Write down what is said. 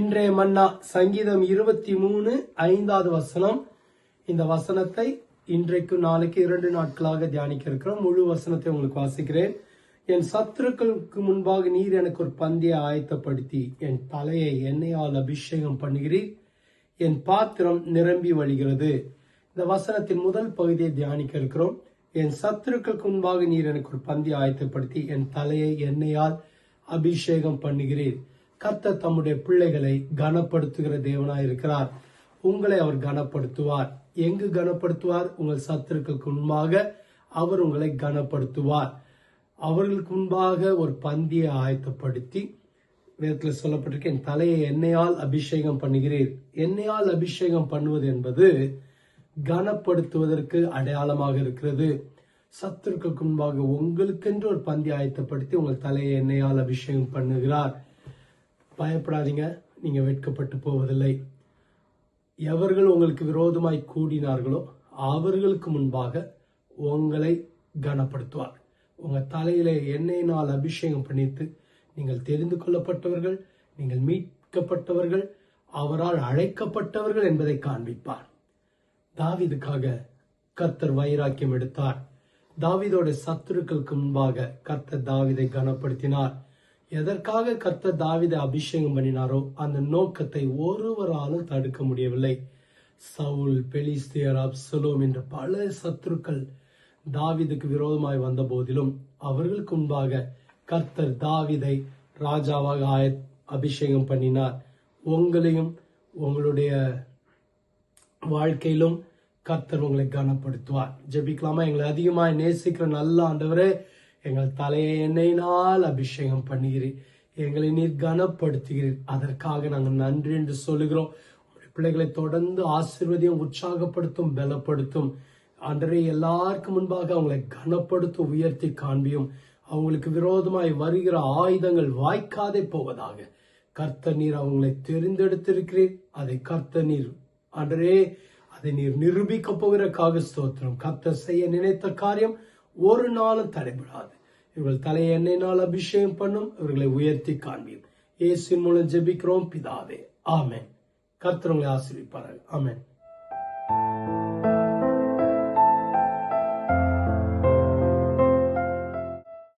இன்றைய மன்னா சங்கீதம் இருபத்தி மூணு ஐந்தாவது வசனம். இந்த வசனத்தை இன்றைக்கு நாளைக்கு இரண்டு நாட்களாக தியானிக்க இருக்கிறோம் முழு வசனத்தை உங்களுக்கு வாசிக்கிறேன். என் சத்துருக்களுக்கு முன்பாக நீர் எனக்கு ஒரு பந்தியை ஆயத்தப்படுத்தி என் தலையை எண்ணெயால் அபிஷேகம் பண்ணுகிறீர். என் பாத்திரம் நிரம்பி வழிகிறது. இந்த வசனத்தின் முதல் பகுதியை தியானிக்க இருக்கிறோம். என் சத்துருக்களுக்கு முன்பாக நீர் எனக்கு ஒரு பந்தியை ஆயத்தப்படுத்தி என் தலையை எண்ணெயால் அபிஷேகம் பண்ணுகிறீர். கத்த தம்முடைய பிள்ளைகளை கனப்படுத்துகிற தேவனாய் இருக்கிறார். உங்களை அவர் கனப்படுத்துவார். எங்கு கனப்படுத்துவார்? உங்கள் சத்துருக்களுக்கு முன்பாக அவர் உங்களை கனப்படுத்துவார். அவர்களுக்கு முன்பாக ஒரு பந்தியை ஆயத்தப்படுத்தி வேதத்தில் சொல்லப்பட்டிருக்க என் தலையை எண்ணெயால் அபிஷேகம் பண்ணுகிறீர். எண்ணெயால் அபிஷேகம் பண்ணுவது என்பது கனப்படுத்துவதற்கு அடையாளமாக இருக்கிறது. சத்துருக்கு முன்பாக உங்களுக்கென்று ஒரு பந்தி ஆயத்தப்படுத்தி உங்கள் தலையை எண்ணெயால் அபிஷேகம் பண்ணுகிறார். பயப்படாதீங்க. நீங்கள் வெட்கப்பட்டு போவதில்லை. எவர்கள் உங்களுக்கு விரோதமாய் கூடினார்களோ அவர்களுக்கு முன்பாக உங்களை கனப்படுத்துவார். உங்கள் தலையில எண்ணெயினால் அபிஷேகம் பண்ணித்து நீங்கள் தெரிந்து கொள்ளப்பட்டவர்கள் நீங்கள் மீட்கப்பட்டவர்கள் அவரால் அழைக்கப்பட்டவர்கள் என்பதை காண்பிப்பார். தாவிதுக்காக கர்த்தர் வைராக்கியம் எடுத்தார். தாவிதோட சத்துருக்களுக்கு முன்பாக கர்த்தர் தாவிதை கனப்படுத்தினார். எதற்காக கர்த்தர் தாவிதை அபிஷேகம் பண்ணினாரோ அந்த நோக்கத்தை ஒருவராலும் தடுக்க முடியவில்லை. சவுல் பெலிஸ்தியர் அப்சலோம் என்ற பல சத்துருக்கள் தாவிதுக்கு விரோதமாய் வந்த போதிலும் அவர்களுக்கு முன்பாக கர்த்தர் தாவிதை ராஜாவாக ஆய அபிஷேகம் பண்ணினார். உங்களையும் உங்களுடைய வாழ்க்கையிலும் கர்த்தர் உங்களை கனப்படுத்துவார். ஜெபிக்கலாமா? எங்களை அதிகமாக நேசிக்கிற நல்ல ஆண்டவரே எங்கள் தலையை எண்ணெயினால் அபிஷேகம் பண்ணுகிறீர் எங்களை நீர் கனப்படுத்துகிறீர். அதற்காக நாங்கள் நன்றி என்று சொல்லுகிறோம். பிள்ளைகளை தொடர்ந்து ஆசிர்வதியும் உற்சாகப்படுத்தும் பலப்படுத்தும். அன்றே எல்லாருக்கும் முன்பாக அவங்களை கனப்படுத்தும் உயர்த்தி காண்பியும். அவங்களுக்கு விரோதமாய் வருகிற ஆயுதங்கள் வாய்க்காதே போவதாக. கர்த்த நீர் அவங்களை தெரிந்தெடுத்திருக்கிறீர். அதை கர்த்த நீர் அன்றே அதை நீர் நிரூபிக்க போகிறக்காக ஸ்தோத்திரம். கர்த்தர் செய்ய நினைத்த காரியம் ஒரு நாளும் தடைபடாது. இவர்கள் தலையை எண்ணெயினால் அபிஷேகம் பண்ணும் இவர்களை உயர்த்தி காண்பியும் இயேசின் மூலம் ஜெபிக்கிறோம் பிதாவே. ஆமேன். கர்த்தர் உங்களை ஆமேன்.